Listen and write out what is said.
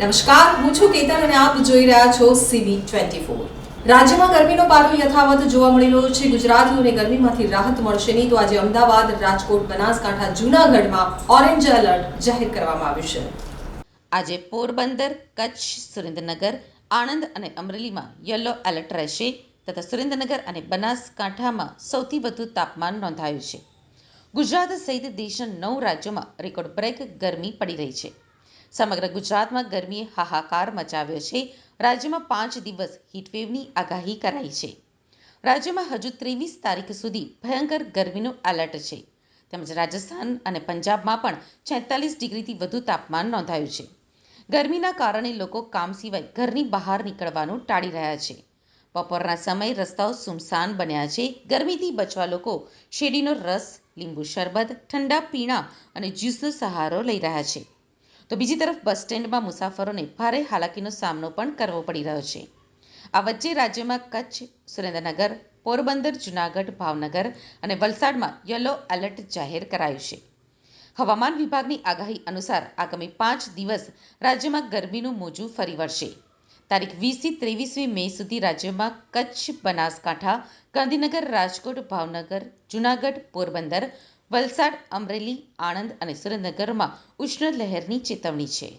નમસ્કાર, હું છું કેતન અને આપ જોઈ રહ્યા છો સીબી ટ્વેન્ટી ફોર રાજ્યમાં ગરમીનો પારો યથાવત જોવા મળી રહ્યો છે. ગુજરાતીઓને ગરમીમાંથી રાહત મળશે નહીં તો આજે અમદાવાદ, રાજકોટ, બનાસકાંઠા, જૂનાગઢમાં ઓરેન્જ એલર્ટ જાહેર કરવામાં આવ્યું છે. આજે પોરબંદર, કચ્છ, સુરેન્દ્રનગર, આણંદ અને અમરેલીમાં યલો એલર્ટ રહેશે તથા સુરેન્દ્રનગર અને બનાસકાંઠામાં સૌથી વધુ તાપમાન નોંધાયું છે. ગુજરાત સહિત દેશના નવ રાજ્યોમાં રેકોર્ડ બ્રેક ગરમી પડી રહી છે. સમગ્ર ગુજરાતમાં ગરમીએ હાહાકાર મચાવ્યો છે. રાજ્યમાં પાંચ દિવસ હીટવેવની આગાહી કરાઈ છે. રાજ્યમાં હજુ ત્રેવીસ તારીખ સુધી ભયંકર ગરમીનું એલર્ટ છે. તેમજ રાજસ્થાન અને પંજાબમાં પણ છેતાલીસ ડિગ્રીથી વધુ તાપમાન નોંધાયું છે. ગરમીના કારણે લોકો કામ સિવાય ઘરની બહાર નીકળવાનું ટાળી રહ્યા છે. બપોરના સમયે રસ્તાઓ સુમસાન બન્યા છે. ગરમીથી બચવા લોકો શેરડીનો રસ, લીંબુ શરબત, ઠંડા પીણા અને જ્યુસનો સહારો લઈ રહ્યા છે. તો બીજી તરફ બસ સ્ટેન્ડમાં મુસાફરોને ભારે હાલાકીનો સામનો પણ કરવો પડી રહ્યો છે. આ વચ્ચે રાજ્યમાં કચ્છ, સુરેન્દ્રનગર, પોરબંદર, જૂનાગઢ, ભાવનગર અને વલસાડમાં યલો એલર્ટ જાહેર કરાયું છે. હવામાન વિભાગની આગાહી અનુસાર આગામી પાંચ દિવસ રાજ્યમાં ગરમીનું મોજું ફરી વળશે. તારીખ વીસથી ત્રેવીસમી મે સુધી રાજ્યમાં કચ્છ, બનાસકાંઠા, ગાંધીનગર, રાજકોટ, ભાવનગર, જૂનાગઢ, પોરબંદર, વલસાડ, અમરેલી, આણંદ અને સુરેન્દ્રનગરમાં ઉષ્ણ લહેરની ચેતવણી છે.